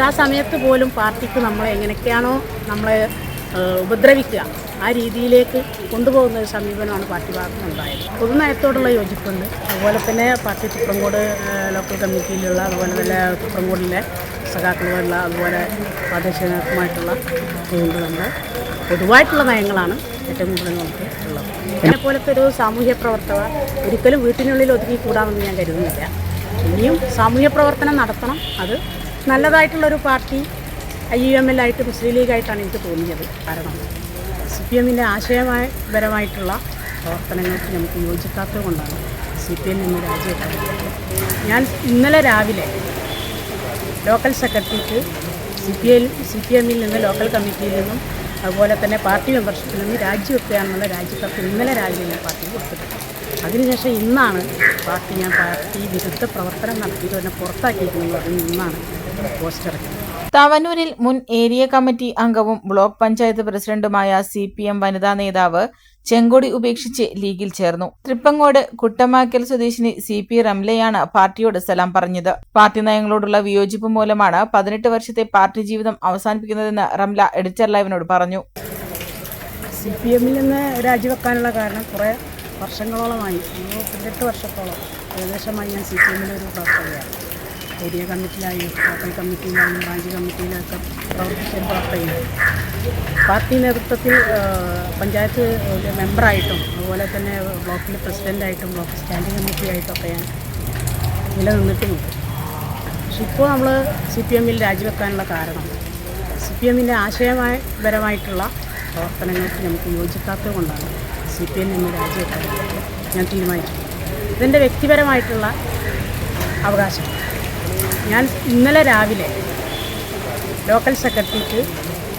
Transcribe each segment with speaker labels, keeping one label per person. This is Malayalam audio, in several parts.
Speaker 1: പക്ഷെ ആ സമയത്ത് പോലും പാർട്ടിക്ക് നമ്മളെ എങ്ങനെയൊക്കെയാണോ നമ്മളെ ഉപദ്രവിക്കുക ആ രീതിയിലേക്ക് കൊണ്ടുപോകുന്ന ഒരു സമീപനമാണ് പാർട്ടി ഭാഗത്ത് നിന്നുണ്ടായത് പൊതുനയത്തോടുള്ള യോജിപ്പുണ്ട്. അതുപോലെ തന്നെ പാർട്ടി തുപ്രങ്കോട് ഏഹ്, ലോക്കൽ കമ്മിറ്റിയിലുള്ള അതുപോലെ തന്നെ തുപ്രങ്കോടിലെ സഖാക്കളുമായിട്ടുള്ള അതുപോലെ പ്രാദേശികമായിട്ടുള്ള ഇതുകൊണ്ട് നമ്മൾ പൊതുവായിട്ടുള്ള നയങ്ങളാണ് ഏറ്റവും കൂടുതൽ നമുക്ക് ഉള്ളത്. എന്നെ പോലത്തെ ഒരു സാമൂഹ്യ പ്രവർത്തക ഒരിക്കലും വീട്ടിനുള്ളിൽ ഒതുങ്ങി കൂടാമെന്ന് ഞാൻ കരുതുന്നില്ല. ഇനിയും സാമൂഹ്യ പ്രവർത്തനം നടത്തണം. അത് നല്ലതായിട്ടുള്ളൊരു party I U M L ആയിട്ട് മുസ്ലിം ലീഗായിട്ടാണ് എനിക്ക് തോന്നിയത്. കാരണം സി പി എമ്മിന്റെ ആശയപരമായിട്ടുള്ള പ്രവർത്തനങ്ങൾക്ക് നമുക്ക് യോജിക്കാത്തത് കൊണ്ടാണ് സി പി എമ്മിൽ നിന്ന് രാജിവെക്കുന്നത് ഞാൻ ഇന്നലെ രാവിലെ ലോക്കൽ സെക്രട്ടറിക്ക് C P I C P എമ്മിൽ നിന്ന് ലോക്കൽ കമ്മിറ്റിയിൽ നിന്നും അതുപോലെ തന്നെ പാർട്ടി മെമ്പർഷിപ്പിൽ നിന്ന് രാജിവെക്കുക എന്നുള്ള രാജിക്കത്ത് ഇന്നലെ രാവിലെ ഞാൻ പാർട്ടിക്ക് കൊടുത്തിട്ടുണ്ട്. അതിനുശേഷം ഇന്നാണ് പാർട്ടി ഞാൻ പാർട്ടി വിരുദ്ധ പ്രവർത്തനം നടത്തിയിട്ട് തന്നെ പുറത്താക്കിയിരിക്കുന്നത്. അതിൽ നിന്നാണ് പോസ്റ്റർ
Speaker 2: തവനൂരിൽ മുൻ ഏരിയ കമ്മിറ്റി അംഗവും ബ്ലോക്ക് പഞ്ചായത്ത് പ്രസിഡന്റുമായ സി പി എം വനിതാ നേതാവ് ചെങ്കൊടി ഉപേക്ഷിച്ച് ലീഗിൽ ചേർന്നു. തൃപ്പങ്ങോട് കുട്ടമാക്കൽ സ്വദേശിനി സി പി റംലയാണ് പാർട്ടിയോട് സലാം പറഞ്ഞത്. പാർട്ടി നയങ്ങളോടുള്ള വിയോജിപ്പ് മൂലമാണ് പതിനെട്ട് വർഷത്തെ പാർട്ടി ജീവിതം അവസാനിപ്പിക്കുന്നതെന്ന് റംല എഡിറ്റർ ലൈവിനോട് പറഞ്ഞു.
Speaker 1: സി പി എമ്മിൽ നിന്ന് രാജിവെക്കാനുള്ള കാരണം കുറേ വർഷങ്ങളോളമായി ഒരു പതിനെട്ട് വർഷത്തോളം ഏകദേശമായി ഞാൻ സി പി എമ്മിലൊരു പ്രവർത്തകയാണ്. ഏരിയ കമ്മിറ്റിയിലായും ലോക്കൽ കമ്മിറ്റിയിലായും ബ്രാഞ്ച് കമ്മിറ്റിയിലൊക്കെ പ്രവർത്തിച്ച പ്രവർത്തകയാണ് പാർട്ടി നേതൃത്വത്തിൽ പഞ്ചായത്ത് മെമ്പറായിട്ടും അതുപോലെ തന്നെ ബ്ലോക്കിൽ പ്രസിഡന്റായിട്ടും ബ്ലോക്ക് സ്റ്റാൻഡിംഗ് കമ്മിറ്റിയായിട്ടൊക്കെ ഞാൻ നിലനിന്നിട്ടുമുണ്ട് പക്ഷെ ഇപ്പോൾ നമ്മൾ സി പി എമ്മിൽ രാജിവെക്കാനുള്ള കാരണം സി പി എമ്മിന്റെ ആശയപരമായിട്ടുള്ള പ്രവർത്തനങ്ങൾക്ക് നമുക്ക് യോജിക്കാത്തത് കൊണ്ടാണ്. സി പി എം നിന്ന് രാജിവെക്കാൻ ഞാൻ തീരുമാനിച്ചു. ഇതെന്റെ വ്യക്തിപരമായിട്ടുള്ള അവകാശം. ഞാൻ ഇന്നലെ രാവിലെ ലോക്കൽ സെക്രട്ടറിക്ക്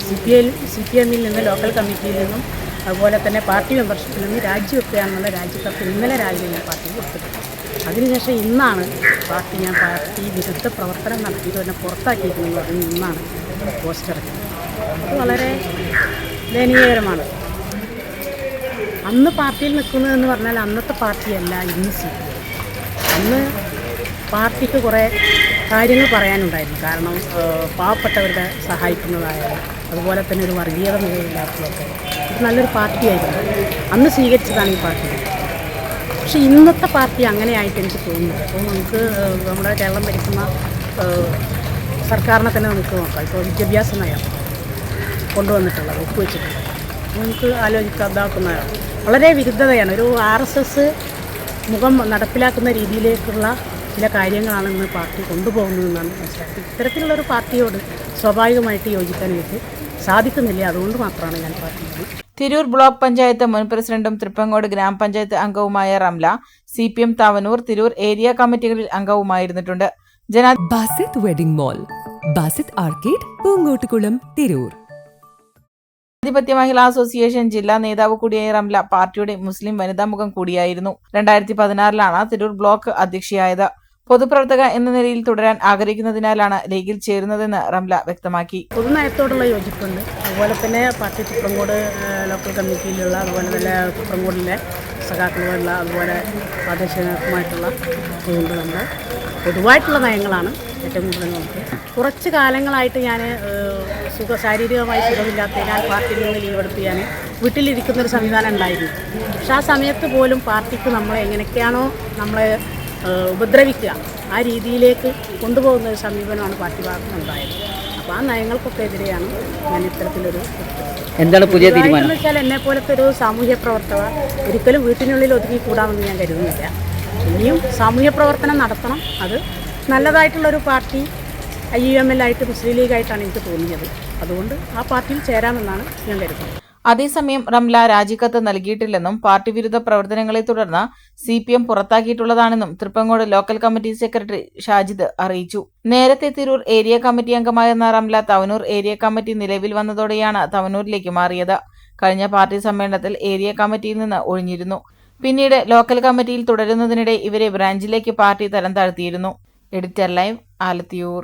Speaker 1: C P I C P എമ്മിൽ നിന്ന് ലോക്കൽ കമ്മിറ്റിയിൽ നിന്നും അതുപോലെ തന്നെ പാർട്ടി മെമ്പർഷിപ്പിൽ നിന്ന് രാജിവെക്കുകയാണെന്നുള്ള രാജിക്കത്ത് ഇന്നലെ രാവിലെ ഞാൻ പാർട്ടിക്ക് കൊടുത്തിട്ടുണ്ട്. അതിനുശേഷം ഇന്നാണ് പാർട്ടി ഞാൻ പാർട്ടി വിരുദ്ധ പ്രവർത്തനം നടത്തിയിട്ട് തന്നെ പുറത്താക്കിയിരിക്കുന്നത്. അതിൽ നിന്നാണ് പോസ്റ്റർ വളരെ ദയനീയകരമാണ്. അന്ന് പാർട്ടിയിൽ നിൽക്കുന്നതെന്ന് പറഞ്ഞാൽ അന്നത്തെ പാർട്ടിയല്ല ഇന്ന് സി പി അന്ന് പാർട്ടിക്ക് കുറേ കാര്യങ്ങൾ പറയാനുണ്ടായിരുന്നു. കാരണം പാവപ്പെട്ടവരുടെ സഹായിക്കുന്നതായാലും അതുപോലെ തന്നെ ഒരു വർഗീയത നിലയില്ലാത്തതൊക്കെ ഇത് നല്ലൊരു പാർട്ടിയായിരുന്നു. അന്ന് സ്വീകരിച്ചതാണ് ഈ പാർട്ടി. പക്ഷെ ഇന്നത്തെ പാർട്ടി അങ്ങനെയായിട്ട് എനിക്ക് തോന്നുന്നു അപ്പോൾ നമുക്ക് നമ്മുടെ കേരളം ഭരിക്കുന്ന സർക്കാരിനെ തന്നെ നമുക്ക് നോക്കാം. ഇപ്പോൾ വിദ്യാഭ്യാസ നയം കൊണ്ടുവന്നിട്ടുള്ളത് ഒപ്പുവെച്ചിട്ടുള്ളത്. നമുക്ക് ആലോചിക്കാതാക്കുന്നതാണ് വളരെ വിരുദ്ധതയാണ്. ഒരു ആർ എസ് എസ് മുഖം നടപ്പിലാക്കുന്ന രീതിയിലേക്കുള്ള ചില കാര്യങ്ങളാണ് ഇന്ന് പാർട്ടി കൊണ്ടുപോകുന്നതെന്നാണ് മനസ്സിലാക്കുന്നത്. ഇത്തരത്തിലുള്ളൊരു പാർട്ടിയോട് സ്വാഭാവികമായിട്ട് യോജിക്കാൻ എനിക്ക് സാധിക്കുന്നില്ല. അതുകൊണ്ട് മാത്രമാണ് ഞാൻ പാർട്ടിയിൽ
Speaker 2: തിരൂർ ബ്ലോക്ക് പഞ്ചായത്ത് മുൻ പ്രസിഡന്റും തൃപ്പങ്ങോട് ഗ്രാമപഞ്ചായത്ത് അംഗവുമായ Ramla C P M Thavanur Tirur area കമ്മിറ്റികളിൽ അംഗവുമായിരുന്നിട്ടുണ്ട്. ജനാ
Speaker 3: Basith wedding mall Basith arcade Poonkottukulam Tirur.
Speaker 2: ജനാധിപത്യ മഹിളാ അസോസിയേഷൻ ജില്ലാ നേതാവ് കൂടിയായ റംല പാർട്ടിയുടെ മുസ്ലിം വനിതാ മുഖം കൂടിയായിരുന്നു. രണ്ടായിരത്തി പതിനാറിലാണ് തിരൂർ ബ്ലോക്ക് അധ്യക്ഷയായത്. പൊതുപ്രവർത്തക എന്ന നിലയിൽ തുടരാൻ ആഗ്രഹിക്കുന്നതിനാലാണ് ലീഗിൽ ചേരുന്നതെന്ന് റംല വ്യക്തമാക്കി.
Speaker 1: പൊതുനയത്തോടുള്ള യോജിപ്പുണ്ട്. അതുപോലെ തന്നെ പാർട്ടി ചിത്രംകോട് ലോക്കൽ കമ്മിറ്റിയിലുള്ള അതുപോലെ തന്നെ ചിത്രംകോടിലെ സഖാക്കളുമായിട്ടുള്ള അതുപോലെ പ്രാദേശികമായിട്ടുള്ള പൊതുവായിട്ടുള്ള നയങ്ങളാണ് ഏറ്റവും കൂടുതൽ നമുക്ക് കുറച്ച് കാലങ്ങളായിട്ട് ഞാൻ സുഖ ശാരീരികമായി സുഖമില്ലാത്തതിനാൽ പാർട്ടിയിൽ നിന്ന് ലീവ് എടുപ്പിക്കാൻ ഞാൻ വീട്ടിലിരിക്കുന്ന ഒരു സംവിധാനം ഉണ്ടായിരുന്നു. പക്ഷെ ആ സമയത്ത് പോലും പാർട്ടിക്ക് നമ്മളെ എങ്ങനെയൊക്കെയാണോ നമ്മളെ ഉപദ്രവിക്കുക ആ രീതിയിലേക്ക് കൊണ്ടുപോകുന്ന ഒരു സമീപനമാണ് പാർട്ടി ഭാഗത്ത് ഉണ്ടായത്. അപ്പോൾ ആ നയങ്ങൾക്കൊക്കെ എതിരെയാണ് ഞാൻ ഇത്തരത്തിലൊരു
Speaker 4: എന്താണ് പുതിയ തീരുമാനം?
Speaker 1: എന്ന് വെച്ചാൽ എന്നെ പോലത്തെ ഒരു സാമൂഹ്യ പ്രവർത്തക ഒരിക്കലും വീട്ടിനുള്ളിൽ ഒതുങ്ങി കൂടാമെന്ന് ഞാൻ കരുതുന്നില്ല. ഇനിയും സാമൂഹ്യ പ്രവർത്തനം നടത്തണം. അത് നല്ലതായിട്ടുള്ളൊരു party I U M L ആയിട്ട് മുസ്ലിം ലീഗായിട്ടാണ് എനിക്ക് തോന്നിയത്. അതുകൊണ്ട് ആ പാർട്ടിയിൽ ചേരാമെന്നാണ് ഞാൻ കരുതുന്നത്.
Speaker 2: അതേസമയം റംല രാജിക്കത്ത് നൽകിയിട്ടില്ലെന്നും പാർട്ടി വിരുദ്ധ പ്രവർത്തനങ്ങളെ തുടർന്ന് C P M പുറത്താക്കിയിട്ടുള്ളതാണെന്നും Thrippangode local committee secretary Shajid അറിയിച്ചു. നേരത്തെ തിരൂർ ഏരിയ കമ്മിറ്റി അംഗമായിരുന്ന റംല തവനൂർ ഏരിയ കമ്മിറ്റി നിലവിൽ വന്നതോടെയാണ് തവനൂരിലേക്ക് മാറിയത്. കഴിഞ്ഞ പാർട്ടി സമ്മേളനത്തിൽ ഏരിയ കമ്മിറ്റിയിൽ നിന്ന് ഒഴിഞ്ഞിരുന്നു. പിന്നീട് ലോക്കൽ കമ്മിറ്റിയിൽ തുടരുന്നതിനിടെ ഇവരെ ബ്രാഞ്ചിലേക്ക് പാർട്ടി തരം താഴ്ത്തിയിരുന്നു. Editor live Alathiyur.